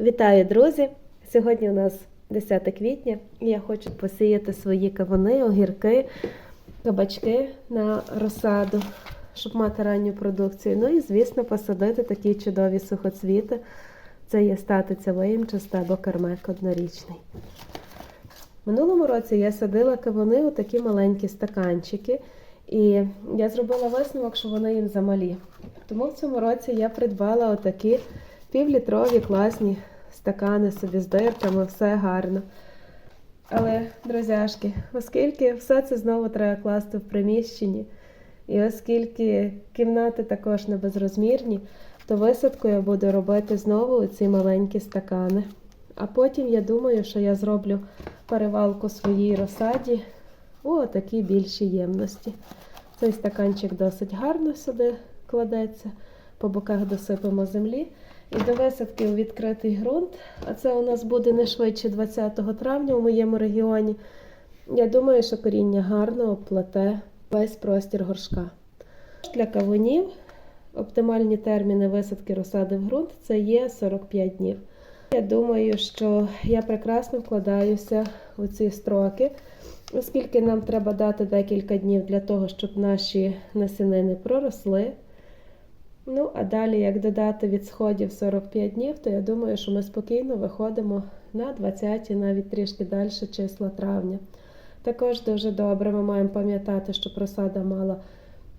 Вітаю, друзі! Сьогодні у нас 10 квітня, і я хочу посіяти свої кавуни, огірки, кабачки на розсаду, щоб мати ранню продукцію. Ну і, звісно, посадити такі чудові сухоцвіти. Це є статиця виємчаста або кермек однорічний. Минулому році я садила кавуни у такі маленькі стаканчики, і я зробила висновок, що вони їм замалі. Тому в цьому році я придбала отакі півлітрові класні стакани собі з дирками, все гарно. Але, друзяшки, оскільки все це знову треба класти в приміщенні, і оскільки кімнати також не безрозмірні, то висадку я буду робити знову ці маленькі стакани. А потім я думаю, що я зроблю перевалку своїй розсаді у такі більші ємності. Цей стаканчик досить гарно сюди кладеться, по боках досипемо землі. І до висадки у відкритий ґрунт, а це у нас буде не швидше 20 травня у моєму регіоні. Я думаю, що коріння гарно оплете весь простір горшка. Для кавунів оптимальні терміни висадки розсади в ґрунт це є 45 днів. Я думаю, що я прекрасно вкладаюся у ці строки, оскільки нам треба дати декілька днів для того, щоб наші насінини проросли. Ну, а далі, як додати від сходів 45 днів, то я думаю, що ми спокійно виходимо на 20 навіть трішки далі числа травня. Також дуже добре ми маємо пам'ятати, що просада мала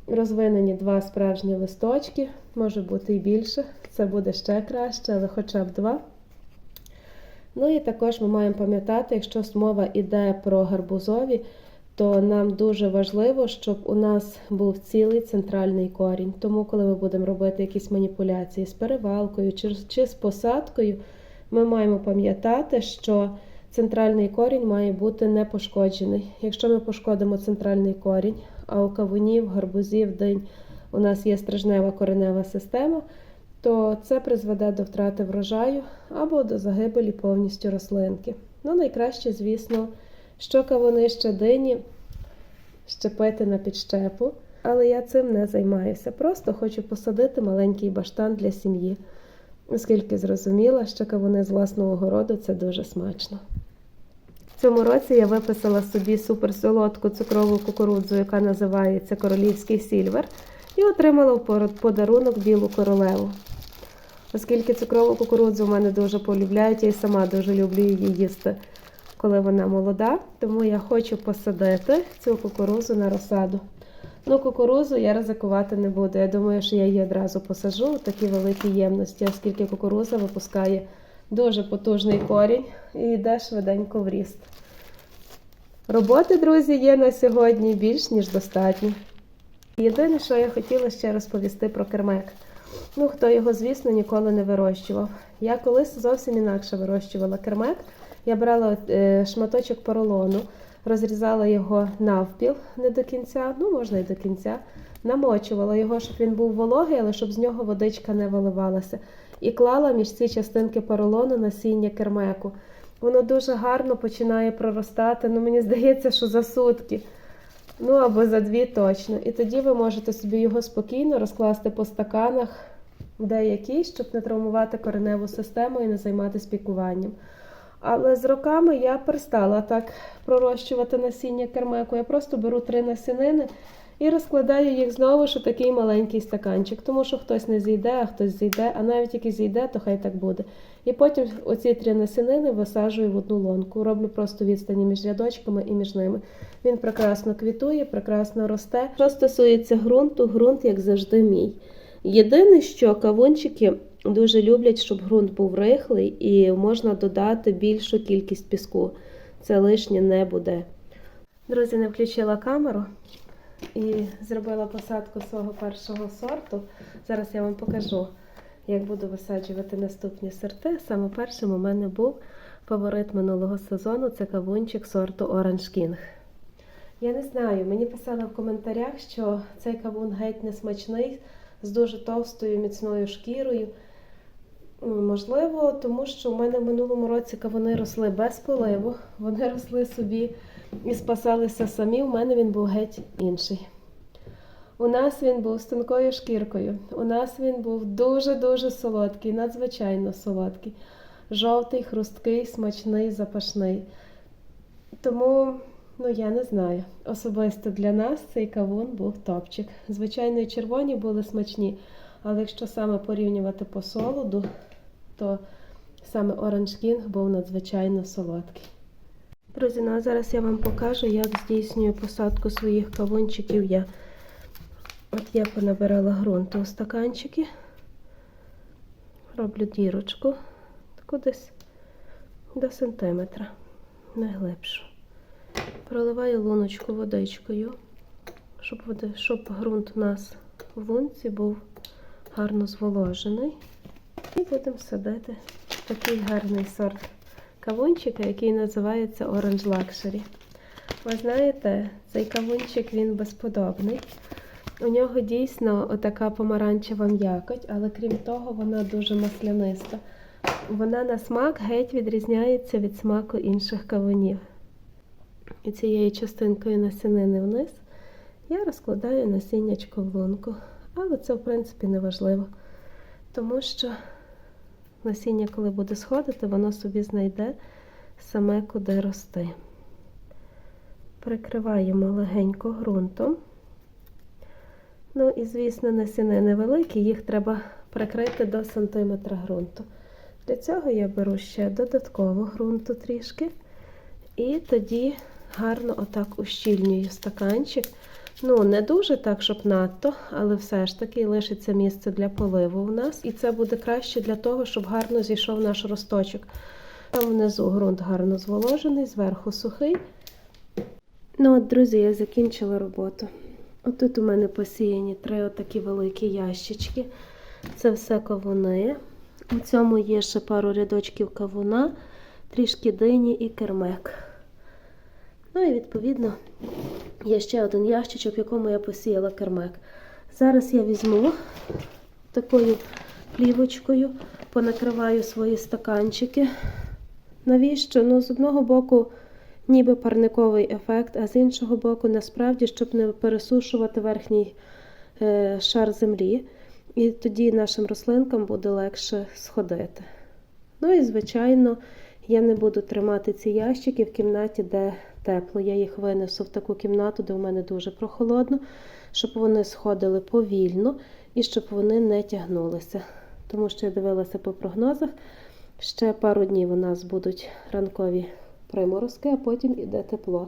розвинені два справжні листочки, може бути і більше, це буде ще краще, але хоча б два. Ну і також ми маємо пам'ятати, якщо мова йде про гарбузові, то нам дуже важливо, щоб у нас був цілий центральний корінь. Тому, коли ми будемо робити якісь маніпуляції з перевалкою чи, чи з посадкою, ми маємо пам'ятати, що центральний корінь має бути не пошкоджений. Якщо ми пошкодимо центральний корінь, а у кавунів, гарбузів, динь у нас є стражнева коренева система, то це призведе до втрати врожаю або до загибелі повністю рослинки. Ну, найкраще, звісно, що кавуни ще дині щепити на підщепу, але я цим не займаюся. Просто хочу посадити маленький баштан для сім'ї, оскільки зрозуміла, що кавуни з власного городу це дуже смачно. В цьому році я виписала собі суперсолодку цукрову кукурудзу, яка називається Королівський сільвер, і отримала в подарунок білу королеву. Оскільки цукрову кукурудзу в мене дуже полюбляють, я і сама дуже люблю її їсти, коли вона молода. Тому я хочу посадити цю кукурудзу на розсаду. Ну, кукурудзу я ризикувати не буду. Я думаю, що я її одразу посажу у такі великі ємності, оскільки кукурудза випускає дуже потужний корінь і йде швиденько в ріст. Роботи, друзі, є на сьогодні більш ніж достатньо. Єдине, що я хотіла ще розповісти про кермек. Ну, хто його, звісно, ніколи не вирощував. Я колись зовсім інакше вирощувала кермек. Я брала е, шматочок поролону, розрізала його навпіл не до кінця, ну, можна і до кінця, намочувала його, щоб він був вологий, але щоб з нього водичка не виливалася. І клала між ці частинки поролону насіння кермеку. Воно дуже гарно починає проростати. Ну, мені здається, що за сутки. Ну або за дві точно. І тоді ви можете собі його спокійно розкласти по стаканах деякі, щоб не травмувати кореневу систему і не займатися пікуванням. Але з роками я перестала так пророщувати насіння кермеку. Я просто беру три насінини і розкладаю їх знову ж у такий маленький стаканчик, тому що хтось не зійде, а хтось зійде, а навіть який зійде, то хай так буде. І потім оці три насінини висаджую в одну лонку. Роблю просто відстані між рядочками і між ними. Він прекрасно квітує, прекрасно росте. Що стосується ґрунту, ґрунт, як завжди, мій. Єдине, що кавунчики дуже люблять, щоб ґрунт був рихлий і можна додати більшу кількість піску. Це лишнє не буде. Друзі, не включила камеру і зробила посадку свого першого сорту. Зараз я вам покажу, як буду висаджувати наступні сорти. Саме першим у мене був фаворит минулого сезону це кавунчик сорту Orange King. Я не знаю, мені писали в коментарях, що цей кавун геть не смачний, з дуже товстою міцною шкірою. Можливо, тому що в мене в минулому році кавуни росли без поливу, вони росли собі і спасалися самі. У мене він був геть інший. У нас він був з тонкою шкіркою. У нас він був дуже-дуже солодкий, надзвичайно солодкий. жовтий, хрусткий, смачний, запашний. Тому, ну я не знаю. Особисто для нас цей кавун був топчик. Звичайно, і червоні були смачні, але якщо саме порівнювати по солоду, то саме Orange King був надзвичайно солодкий. Друзі, ну а зараз я вам покажу, як здійснюю посадку своїх кавунчиків я. От я понабирала ґрунту у стаканчики, роблю дірочку, таку десь до сантиметра, не глибшу. Проливаю луночку водичкою, щоб, щоб ґрунт у нас в лунці був гарно зволожений. І будемо садити такий гарний сорт кавунчика, який називається Orange Luxury. Ви знаєте, цей кавунчик він безподобний. У нього дійсно отака помаранчева м'якоть, але крім того, вона дуже масляниста. Вона на смак геть відрізняється від смаку інших кавунів. І цією частинкою насінини вниз я розкладаю насіннячко в лунку. Але це, в принципі, не важливо, тому що насіння, коли буде сходити, воно собі знайде саме куди рости. Прикриваємо легенько ґрунтом. Ну і, звісно, насіни невеликі, їх треба прикрити до сантиметра ґрунту. Для цього я беру ще додатково ґрунту трішки. І тоді гарно отак ущільнюю стаканчик. Ну, не дуже так, щоб надто, але все ж таки лишиться місце для поливу у нас. І це буде краще для того, щоб гарно зійшов наш росточок. Там внизу ґрунт гарно зволожений, зверху сухий. Ну от, друзі, я закінчила роботу. Отут у мене посіяні три отакі великі ящички. Це все кавуни. У цьому є ще пару рядочків кавуна, трішки дині і кермек. Ну і відповідно є ще один ящичок, в якому я посіяла кермек. Зараз я візьму такою плівочкою, понакриваю свої стаканчики. Навіщо? Ну, з одного боку, ніби парниковий ефект, а з іншого боку, насправді, щоб не пересушувати верхній е, шар землі. І тоді нашим рослинкам буде легше сходити. Ну і, звичайно, я не буду тримати ці ящики в кімнаті, де тепло. Я їх винесу в таку кімнату, де у мене дуже прохолодно, щоб вони сходили повільно і щоб вони не тягнулися. Тому що я дивилася по прогнозах, ще пару днів у нас будуть ранкові приморозки, а потім іде тепло.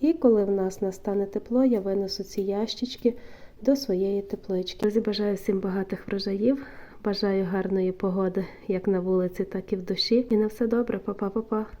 І коли в нас настане тепло, я винесу ці ящички до своєї теплички. Друзі, бажаю всім багатих врожаїв. Бажаю гарної погоди як на вулиці, так і в душі. І на все добре, Па-па-па-па.